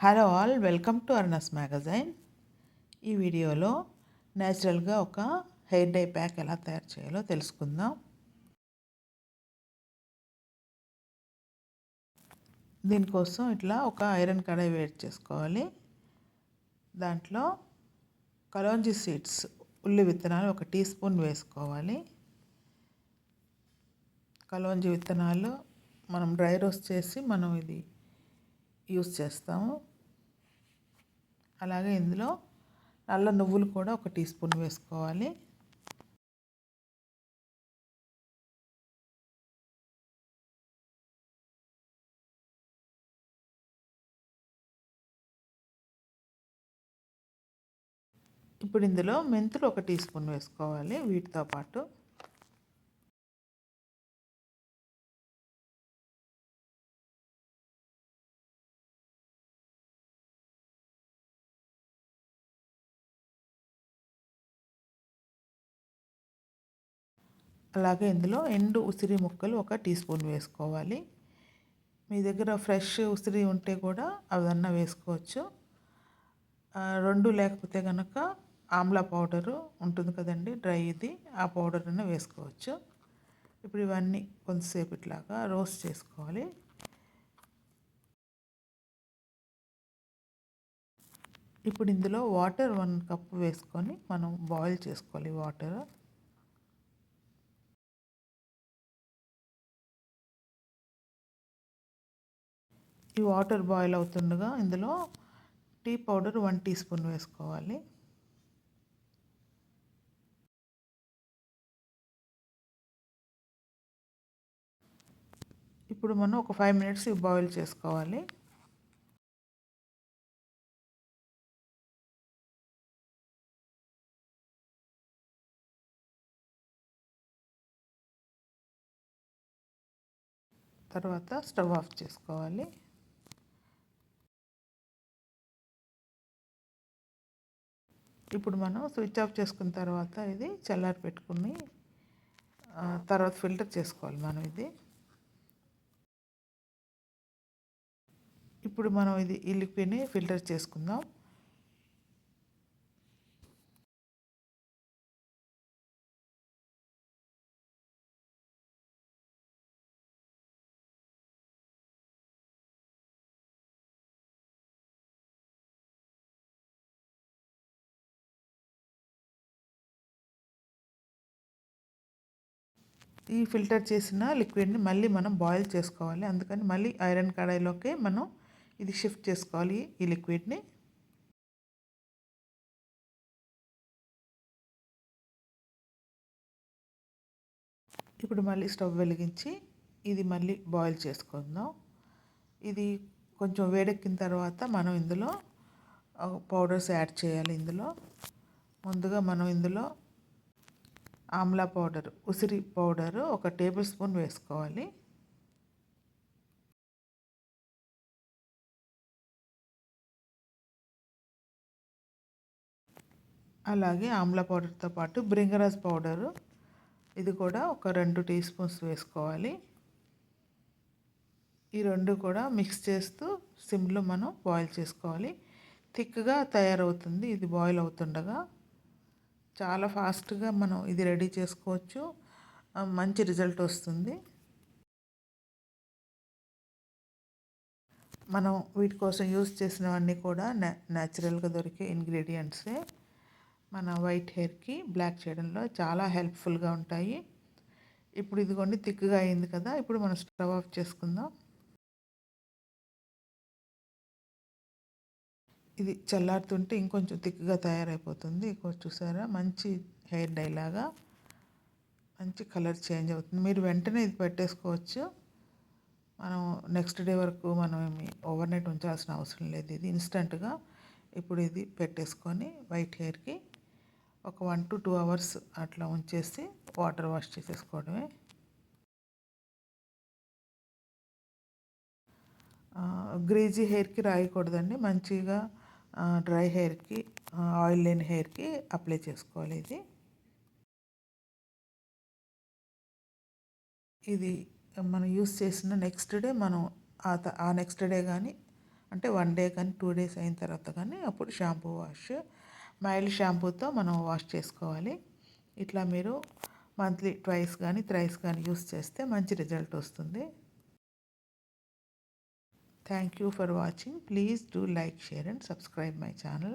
Hello all welcome to అర్నస్ magazine ఈ వీడియోలో న్యాచురల్గా ఒక హెయిర్ డై ప్యాక్ ఎలా తయారు చేయాలో తెలుసుకుందాం దీనికోసం ఇట్లా ఒక ఐరన్ కడాయి వేడి చేసుకోవాలి దాంట్లో కలోంజి సీడ్స్ ఉల్లి విత్తనాలు ఒక టీ స్పూన్ వేసుకోవాలి కలోంజి విత్తనాలు మనం డ్రై రోస్ట్ చేసి మనం ఇది యూస్ చేస్తాము అలాగే ఇందులో నల్ల నువ్వులు కూడా ఒక టీ స్పూన్ వేసుకోవాలి ఇప్పుడు ఇందులో మెంతులు ఒక టీ స్పూన్ వేసుకోవాలి వీటితో పాటు అలాగే ఇందులో ఎండు ఉసిరి ముక్కలు ఒక టీ స్పూన్ వేసుకోవాలి మీ దగ్గర ఫ్రెష్ ఉసిరి ఉంటే కూడా అవన్నీ వేసుకోవచ్చు రెండు లేకపోతే కనుక ఆమ్లా పౌడరు ఉంటుంది కదండి డ్రై ఇది ఆ పౌడర్ని వేసుకోవచ్చు ఇప్పుడు ఇవన్నీ కొంతసేపు ఇట్లాగా రోస్ట్ చేసుకోవాలి ఇప్పుడు ఇందులో వాటర్ వన్ కప్ వేసుకొని మనం బాయిల్ చేసుకోవాలి వాటర్ ఈ వాటర్ బాయిల్ అవుతుండగా ఇందులో tea powder one teaspoon వేసుకోవాలి ఇప్పుడు మనం ఒక ఫైవ్ మినిట్స్ బాయిల్ చేసుకోవాలి తర్వాత స్టవ్ ఆఫ్ చేసుకోవాలి ఇప్పుడు మనం స్విచ్ ఆఫ్ చేసుకున్న తర్వాత ఇది చల్లారి పెట్టుకుని తర్వాత ఫిల్టర్ చేసుకోవాలి మనం ఇది ఇప్పుడు మనం ఇది ఈ లిక్విడ్ని ఫిల్టర్ చేసుకుందాం ఈ ఫిల్టర్ చేసిన లిక్విడ్ని మళ్ళీ మనం బాయిల్ చేసుకోవాలి అందుకని మళ్ళీ ఐరన్ కడాయిలోకి మనం ఇది షిఫ్ట్ చేసుకోవాలి ఈ లిక్విడ్ని ఇప్పుడు మళ్ళీ స్టవ్ వెలిగించి ఇది మళ్ళీ బాయిల్ చేసుకుందాం ఇది కొంచెం వేడెక్కిన తర్వాత మనం ఇందులో పౌడర్స్ యాడ్ చేయాలి ఇందులో ముందుగా మనం ఇందులో ఆమ్లా పౌడర్ ఉసిరి పౌడరు ఒక టేబుల్ స్పూన్ వేసుకోవాలి అలాగే ఆమ్లా పౌడర్తో పాటు బ్రింగరాజ్ పౌడరు ఇది కూడా ఒక రెండు టీ స్పూన్స్ వేసుకోవాలి ఈ రెండు కూడా మిక్స్ చేస్తూ సిమ్లో మనం బాయిల్ చేసుకోవాలి థిక్గా తయారవుతుంది ఇది బాయిల్ అవుతుండగా చాలా ఫాస్ట్గా మనం ఇది రెడీ చేసుకోవచ్చు మంచి రిజల్ట్ వస్తుంది మనం వీటి కోసం యూజ్ చేసినవన్నీ కూడా న్యాచురల్గా దొరికే ఇంగ్రీడియంట్సే మన వైట్ హెయిర్కి బ్లాక్ చేయడంలో చాలా హెల్ప్ఫుల్గా ఉంటాయి ఇప్పుడు ఇదిగోండి థిక్గా అయింది కదా ఇప్పుడు మనం స్టవ్ ఆఫ్ చేసుకుందాం ఇది చల్లారుతుంటే ఇంకొంచెం థిక్గా తయారైపోతుంది చూసారా మంచి హెయిర్ డై లాగా మంచి కలర్ చేంజ్ అవుతుంది మీరు వెంటనే ఇది పెట్టేసుకోవచ్చు మనం నెక్స్ట్ డే వరకు మనం ఏమి ఓవర్ నైట్ ఉంచాల్సిన అవసరం లేదు ఇది ఇన్స్టంట్గా ఇప్పుడు ఇది పెట్టేసుకొని వైట్ హెయిర్కి ఒక వన్ టు టూ అవర్స్ అట్లా ఉంచేసి వాటర్ వాష్ చేసేసుకోవడమే గ్రీజీ హెయిర్కి రాయకూడదండి మంచిగా డ్రై హెయిర్కి ఆయిల్ లేని హెయిర్కి అప్లై చేసుకోవాలి ఇది ఇది మనం యూస్ చేసిన నెక్స్ట్ డే మనం ఆ నెక్స్ట్ డే కానీ అంటే వన్ డే కానీ టూ డేస్ అయిన తర్వాత కానీ అప్పుడు షాంపూ వాష్ మైల్డ్ షాంపూతో మనం వాష్ చేసుకోవాలి ఇట్లా మీరు మంత్లీ ట్వైస్ కానీ థ్రైస్ కానీ యూస్ చేస్తే మంచి రిజల్ట్ వస్తుంది Thank you for watching. Please do like, share and subscribe my channel.